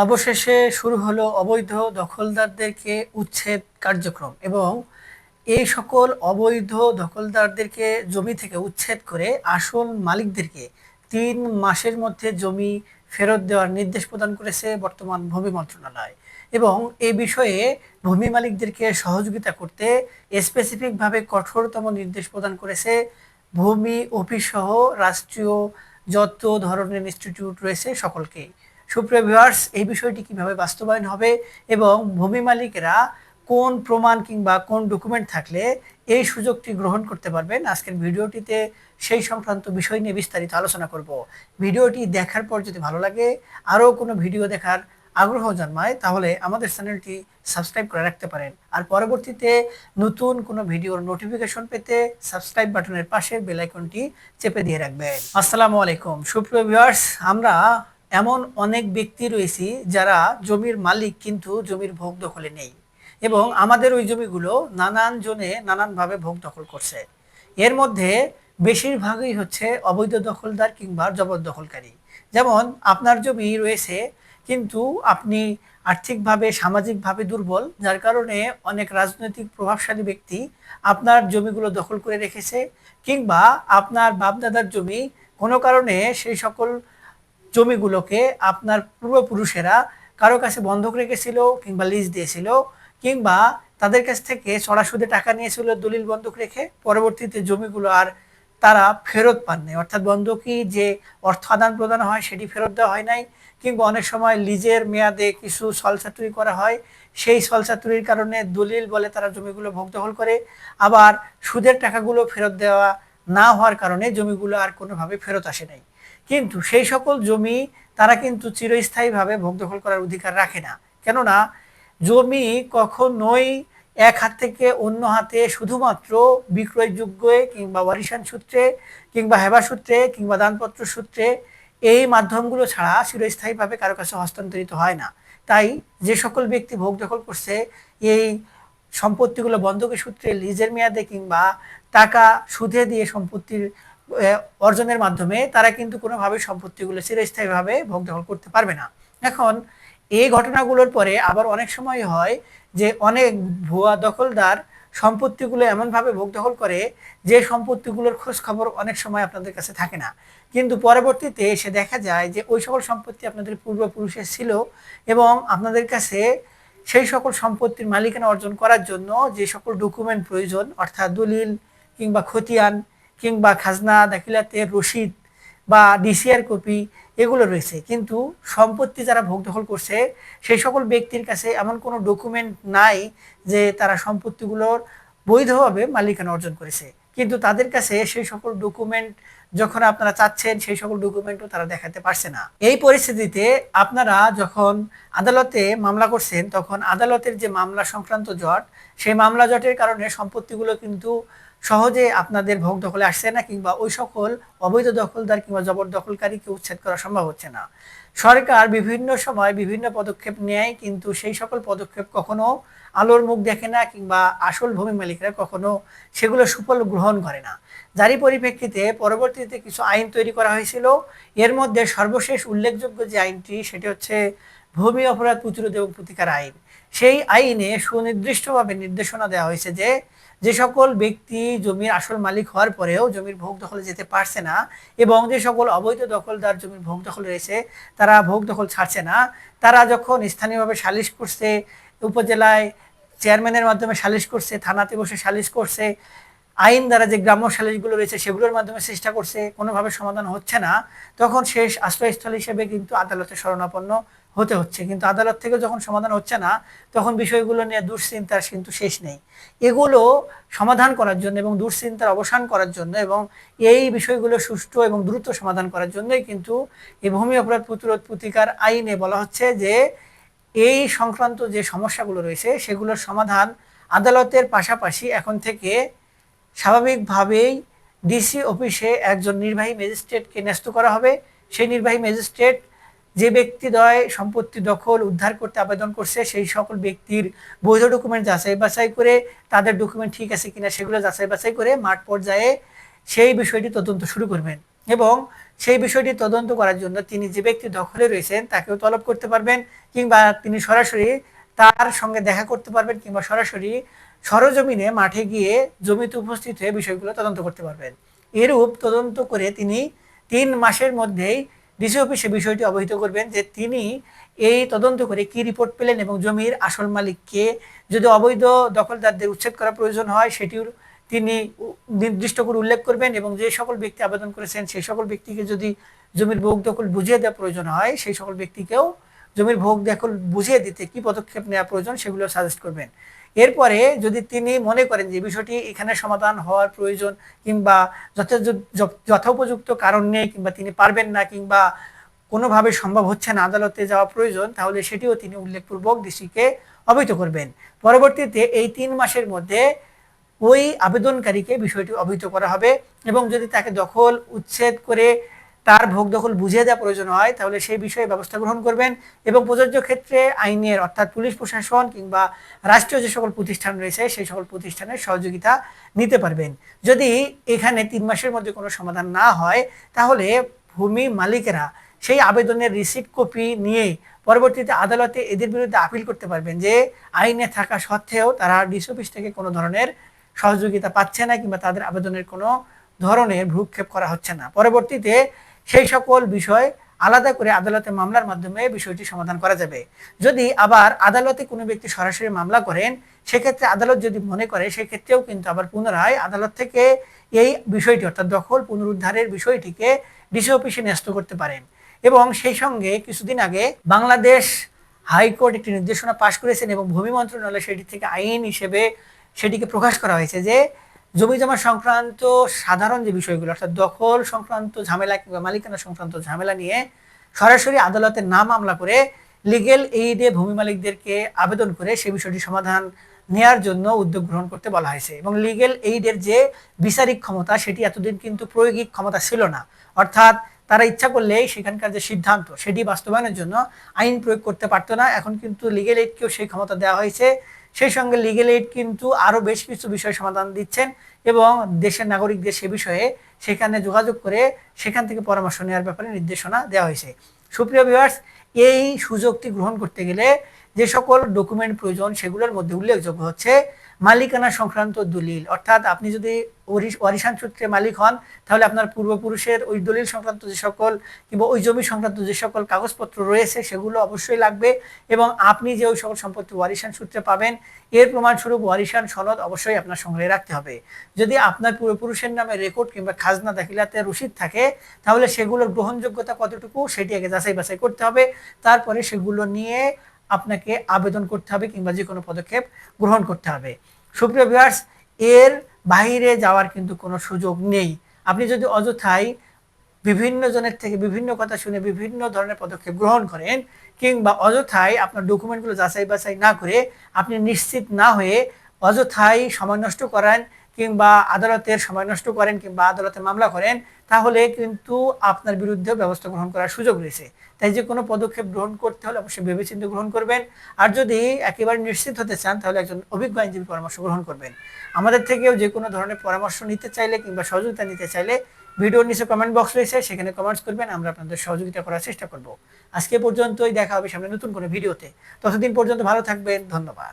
অবশেষে শুরু হলো অবৈধ দখলদারদেরকে উচ্ছেদ কার্যক্রম এবং এই সকল অবৈধ দখলদারদেরকে জমি থেকে উচ্ছেদ করে আসল মালিকদেরকে তিন মাসের মধ্যে জমি ফেরত দেওয়ার নির্দেশ প্রদান করেছে বর্তমান ভূমি মন্ত্রণালয় এবং এ বিষয়ে ভূমি মালিকদেরকে সহযোগিতা করতে স্পেসিফিকভাবে কঠোরতম নির্দেশ প্রদান করেছে ভূমি অফিস সহ রাষ্ট্রীয় যত ধরনের ইনস্টিটিউট রয়েছে সকলকেই। সুপ্রিয় ভিউয়ার্স, এই বিষয়টি কীভাবে বাস্তবায়ন হবে এবং ভূমি মালিকেরা কোন প্রমাণ কিংবা কোন ডকুমেন্ট থাকলে এই সুযোগটি গ্রহণ করতে পারবেন, আজকের ভিডিওটিতে সেই সংক্রান্ত বিষয় নিয়ে বিস্তারিত আলোচনা করব। ভিডিওটি দেখার পর যদি ভালো লাগে, আরও কোনো ভিডিও দেখার আগ্রহ জন্মায়, তাহলে আমাদের চ্যানেলটি সাবস্ক্রাইব করে রাখতে পারেন। আর পরবর্তীতে নতুন কোনো ভিডিওর নোটিফিকেশন পেতে সাবস্ক্রাইব বাটনের পাশে বেল আইকনটি চেপে দিয়ে রাখবেন। আসসালামু আলাইকুম। সুপ্রিয় ভিউয়ার্স, আমরা এমন অনেক ব্যক্তি রয়েছি যারা জমির মালিক কিন্তু জমির ভোগ দখলে নেই এবং আমাদের ওই জমিগুলো নানান জনে নানানভাবে ভোগ দখল করছে। এর মধ্যে বেশিরভাগই হচ্ছে অবৈধ দখলদার কিংবা জবরদখলকারী। যেমন আপনার জমি রয়েছে কিন্তু আপনি আর্থিকভাবে, সামাজিকভাবে দুর্বল, যার কারণে অনেক রাজনৈতিক প্রভাবশালী ব্যক্তি আপনার জমিগুলো দখল করে রেখেছে কিংবা আপনার বাপদাদার জমি কোনো কারণে সেই সকল জমিগুলোকে আপনার পূর্বপুরুষেরা কারও কাছে বন্ধক রেখেছিল কিংবা লিজ দিয়েছিল কিংবা তাদের কাছ থেকে চড়া সুদে টাকা নিয়েছিল দলিল বন্ধক রেখে, পরবর্তীতে জমিগুলো আর তারা ফেরত পাননি। অর্থাৎ বন্ধকি যে অর্থ আদান প্রদান হয় সেটি ফেরত দেওয়া হয় নাই কিংবা অনেক সময় লিজের মেয়াদে কিছু সলচাতুরি করা হয়, সেই সলচাতুরির কারণে দলিল বলে তারা জমিগুলো ভোগ দখল করে। আবার সুদের টাকাগুলো ফেরত দেওয়া না হওয়ার কারণে জমিগুলো আর কোনোভাবে ফেরত আসে নাই। কিন্তু সেই সকল জমি তারা কিন্তু চিরস্থায়ীভাবে ভোগ দখল করার অধিকার রাখে না। কেননা জমি কখনোই এক হাত থেকে অন্য হাতে শুধুমাত্র বিক্রয়যোগ্য কিংবা ওয়ারিশান সূত্রে কিংবা হেবা সূত্রে কিংবা দানপত্র সূত্রে এই মাধ্যমগুলো ছাড়া চিরস্থায়ীভাবে কারও কাছে হস্তান্তরিত হয় না। তাই যে সকল ব্যক্তি ভোগ দখল করছে, এই সম্পত্তিগুলো বন্ধকের সূত্রে, লিজের মেয়াদে কিংবা টাকা সুদে দিয়ে সম্পত্তির অর্জনের মাধ্যমে তারা কিন্তু কোনোভাবে সম্পত্তিগুলো চিরস্থায়ীভাবে ভোগ দখল করতে পারবে না। এখন এই ঘটনাগুলোর পরে আবার অনেক সময় হয় যে অনেক ভুয়া দখলদার সম্পত্তিগুলো এমনভাবে ভোগ দখল করে যে সম্পত্তিগুলোর খোঁজ খবর অনেক সময় আপনাদের কাছে থাকে না। কিন্তু পরবর্তীতে এসে দেখা যায় যে ওই সকল সম্পত্তি আপনাদের পূর্বপুরুষের ছিল এবং আপনাদের কাছে সেই সকল সম্পত্তির মালিকানা অর্জন করার জন্য যে সকল ডকুমেন্ট প্রয়োজন, অর্থাৎ দলিল কিংবা খতিয়ান কিংবা খাজনা দাখিলাতের রসিদ বা ডিসিআর কপি এগুলো রয়েছে। কিন্তু সম্পত্তি যারা ভোগ দখল করছে, সেই সকল ব্যক্তির কাছে এমন কোনো ডকুমেন্ট নাই যে তারা সম্পত্তিগুলোর বৈধভাবে মালিকানা অর্জন করেছে। কিন্তু তাদের কাছে সেই সকল ডকুমেন্ট যখন আপনারা চাচ্ছেন, সেই সকল ডকুমেন্টও তারা দেখাতে পারছে না। এই পরিস্থিতিতে আপনারা যখন আদালতে মামলা করছেন, তখন আদালতের যে মামলা সংক্রান্ত জট, সেই মামলা জটের কারণে সম্পত্তিগুলো কিন্তু সহজে আপনাদের ভোগ দখলে আসছে না কিংবা ওই সকল অবৈধ দখলদার কিংবা জবরদখলকারীকে উচ্ছেদ করা সম্ভব হচ্ছে না। সরকার বিভিন্ন সময় বিভিন্ন পদক্ষেপ নেয় কিন্তু সেই সকল পদক্ষেপ কখনো আলোর মুখ দেখে না কিংবা আসল ভূমি মালিকরা কখনো সেগুলো সুফল গ্রহণ করে না। যারই পরিপ্রেক্ষিতে পরবর্তীতে কিছু আইন তৈরি করা হয়েছিল। এর মধ্যে সর্বশেষ উল্লেখযোগ্য যে আইনটি সেটি হচ্ছে ভূমি অপরাধ প্রতিরোধ এবং প্রতিকার আইন। সেই আইনে সুনির্দিষ্টভাবে নির্দেশনা দেওয়া হয়েছে যে যে সকল ব্যক্তি জমির আসল মালিক হওয়ার পরেও জমির ভোগ দখলে যেতে পারছে না এবং যে সকল অবৈধ দখলদার জমির ভোগ দখল রয়েছে, তারা ভোগ দখল ছাড়ছে না। তারা যখন স্থানীয়ভাবে সালিশ করছে, উপজেলায় চেয়ারম্যানের মাধ্যমে সালিশ করছে, থানাতে বসে সালিশ করছে, আইন দ্বারা যে গ্রাম্য সালিশগুলো রয়েছে সেগুলোর মাধ্যমে চেষ্টা করছে, কোনোভাবে সমাধান হচ্ছে না, তখন শেষ আশ্রয়স্থল হিসেবে কিন্তু আদালতে শরণাপন্ন হতে হচ্ছে। কিন্তু আদালত থেকে যখন সমাধান হচ্ছে না, তখন বিষয়গুলো নিয়ে দুশ্চিন্তার কিন্তু শেষ নেই। এগুলো সমাধান করার জন্য এবং দুশ্চিন্তার অবসান করার জন্য এবং এই বিষয়গুলো সুষ্ঠু এবং দ্রুত সমাধান করার জন্যই কিন্তু এই ভূমি অপরাধ প্রতিরোধ প্রতিকার আইনে বলা হচ্ছে যে, এই সংক্রান্ত যে সমস্যাগুলো রয়েছে, সেগুলোর সমাধান আদালতের পাশাপাশি এখন থেকে স্বাভাবিকভাবেই ডিসি অফিসে একজন নির্বাহী ম্যাজিস্ট্রেটকে ন্যস্ত করা হবে। সেই নির্বাহী ম্যাজিস্ট্রেট যে ব্যক্তিদ্বয় সম্পত্তি দখল, উদ্ধার করতে আবেদন করছে, সেই সকল ব্যক্তির বৈধ ডকুমেন্ট যাচাই বাছাই করে তাদের ডকুমেন্ট ঠিক আছে কিনা সেগুলো যাচাই বাছাই করে মাঠ পর্যায়ে সেই বিষয়টি তদন্ত শুরু করবেন। এবং সেই বিষয়টি তদন্ত করার জন্য তিনি যে ব্যক্তি দখলে রয়েছেন তাকেও তলব করতে পারবেন কিংবা তিনি সরাসরি তার সঙ্গে দেখা করতে পারবেন কিংবা সরাসরি সরজমিনে মাঠে গিয়ে জমিতে উপস্থিত হয়ে বিষয়গুলো তদন্ত করতে পারবেন। এরূপ তদন্ত করে তিনি তিন মাসের মধ্যেই ডিসি অফিসে বিষয়টি অবহিত করবেন যে তিনি এই তদন্ত করে কি রিপোর্ট পেলেন এবং জমির আসল মালিককে যদি অবৈধ দখলদারদের উচ্ছেদ করা প্রয়োজন হয়, সেটির তিনি নির্দিষ্ট করে উল্লেখ করবেন এবং যে সকল ব্যক্তি আবেদন করেছেন, সেই সকল ব্যক্তিকে যদি জমির বহু দখল বুঝিয়ে দেওয়া প্রয়োজন হয়, সেই সকল ব্যক্তিকেও জমির ভোগ দখল বুঝিয়ে দিতে কি পদক্ষেপ নেওয়া প্রয়োজন সেগুলো সাজেস্ট করবেন। এরপরে যদি তিনি মনে করেন যে বিষয়টি এখানে সমাধান হওয়ার প্রয়োজন কিংবা যথোপযুক্ত কারণ নেই কিংবা তিনি পারবেন না কিংবা কোনোভাবে সম্ভব হচ্ছে না আদালতে যাওয়া প্রয়োজন, তাহলে সেটিও তিনি উল্লেখপূর্বক ডিসিকে অবহিত করবেন। পরবর্তীতে এই তিন মাসের মধ্যে ওই আবেদনকারীকে বিষয়টি অবহিত করা হবে এবং যদি তাকে দখল, উচ্ছেদ করে তার ভোগ দখল বুঝিয়ে দেওয়া প্রয়োজন হয়, তাহলে সেই বিষয়ে ব্যবস্থা গ্রহণ করবেন এবং প্রযোজ্য ক্ষেত্রে আইনের অর্থাৎ পুলিশ প্রশাসন কিংবা রাষ্ট্রীয় যে সকল প্রতিষ্ঠান রয়েছে, সেই সকল প্রতিষ্ঠানের সহযোগিতা নিতে পারবেন। যদি এখানে তিন মাসের মধ্যে কোনো সমাধান না হয়, তাহলে ভূমি মালিকেরা সেই আবেদনের রিসিট কপি নিয়ে পরবর্তীতে আদালতে এদের বিরুদ্ধে আপিল করতে পারবেন যে আইনে থাকা সত্ত্বেও তারা ডিসি অফিস থেকে কোনো ধরনের সহযোগিতা পাচ্ছে না কিংবা তাদের আবেদনের কোনো ধরনের ভ্রুক্ষেপ করা হচ্ছে না। পরবর্তীতে সেই সকল বিষয় আলাদা করে আদালতে মামলার মাধ্যমে বিষয়টি সমাধান করা যাবে। যদি আবার আদালতে কোনো ব্যক্তি সরাসরি মামলা করেন, সেক্ষেত্রে আদালত যদি মনে করে, সেক্ষেত্রেও কিন্তু আবার পুনরায় আদালত থেকে এই বিষয়টি, অর্থাৎ দখল পুনরুদ্ধারের বিষয়টিকে ডিসি অফিসে ন্যস্ত করতে পারেন। এবং সেই সঙ্গে কিছুদিন আগে বাংলাদেশ হাইকোর্ট একটি নির্দেশনা পাশ করেছেন এবং ভূমি মন্ত্রণালয় সেটি থেকে আইন হিসেবে সেটিকে প্রকাশ করা হয়েছে যে জমি জমা সংক্রান্ত সাধারণ যে বিষয়গুলো, অর্থাৎ দখল সংক্রান্ত ঝামেলা কিংবা মালিকানা সংক্রান্ত ঝামেলা নিয়ে সরাসরি আদালতে না মামলা করে লিগেল এইডে ভূমি মালিকদেরকে আবেদন করে সে বিষয়টি সমাধান নেয়ার জন্য উদ্যোগ গ্রহণ করতে বলা হয়েছে। এবং লিগেল এইডের যে বিচারিক ক্ষমতা, সেটি এতদিন কিন্তু প্রয়োগিক ক্ষমতা ছিল না। অর্থাৎ তারা ইচ্ছা করলেই সেখানকার যে সিদ্ধান্ত, সেটি বাস্তবায়নের জন্য আইন প্রয়োগ করতে পারতো না। এখন কিন্তু লিগেল এইডকেও সেই ক্ষমতা দেওয়া হয়েছে। সেই সঙ্গে লিগেল এইড কিন্তু আরও বেশ কিছু বিষয় সমাধান দিচ্ছেন এবং দেশের নাগরিকদের সে বিষয়ে সেখানে যোগাযোগ করে সেখান থেকে পরামর্শ নেওয়ার ব্যাপারে নির্দেশনা দেওয়া হয়েছে। সুপ্রিয় বিভার্স এই সুযোগটি গ্রহণ করতে গেলে যে সকল ডকুমেন্ট প্রয়োজন সেগুলোর মধ্যে উল্লেখযোগ্য হচ্ছে মালিকানা সংক্রান্ত দলিল, অর্থাৎ আপনি যদি ওয়ারিশান সূত্রে মালিক হন, তাহলে আপনার পূর্বপুরুষের ওই দলিল সংক্রান্ত যে সকল কিংবা ওই জমি সংক্রান্ত যে সকল কাগজপত্র রয়েছে, সেগুলো অবশ্যই লাগবে এবং আপনি যে ওই সকল সম্পত্তি ওয়ারিশান সূত্রে পাবেন, এর প্রমাণস্বরূপ ওয়ারিশান সনদ অবশ্যই আপনার সংগ্রহে রাখতে হবে। যদি আপনার পূর্বপুরুষের নামে রেকর্ড কিংবা খাজনা দাখিলাতে রসিদ থাকে, তাহলে সেগুলোর গ্রহণযোগ্যতা কতটুকু, সেটি আগে যাচাই বাছাই করতে হবে। তারপরে সেগুলো নিয়ে আপনাকে আবেদন করতে হবে কিংবা যে কোনো পদক্ষেপ গ্রহণ করতে হবে। সুপ্রিয় ভিউয়ার্স এর বাইরে যাওয়ার কিন্তু কোনো সুযোগ নেই। আপনি যদি অযথাই বিভিন্ন জনের থেকে বিভিন্ন কথা শুনে বিভিন্ন ধরনের পদক্ষেপ গ্রহণ করেন কিংবা অযথাই আপনার ডকুমেন্টগুলো যাচাই বাছাই না করে আপনি নিশ্চিত না হয়ে অযথাই সময় নষ্ট করেন কিংবা আদালতের সময় নষ্ট করেন কিংবা আদালতে মামলা করেন, তাহলে কিন্তু আপনার বিরুদ্ধে ব্যবস্থা গ্রহণ করার সুযোগ রয়েছে। তাই যে কোনো পদক্ষেপ গ্রহণ করতে হলে অবশ্যই ভেবেচিন্তে গ্রহণ করবেন। আর যদি একেবারে নিশ্চিত হতে চান, তাহলে একজন অভিজ্ঞ আইনজীবী পরামর্শ গ্রহণ করবেন। আমাদের থেকেও যে কোনো ধরনের পরামর্শ নিতে চাইলে কিংবা সহযোগিতা নিতে চাইলে ভিডিওর নিচে কমেন্ট বক্স রয়েছে, সেখানে কমেন্টস করবেন, আমরা আপনাদের সহযোগিতা করার চেষ্টা করব। আজকে পর্যন্তই, দেখা হবে সামনে নতুন কোনো ভিডিওতে। ততদিন পর্যন্ত ভালো থাকবেন, ধন্যবাদ।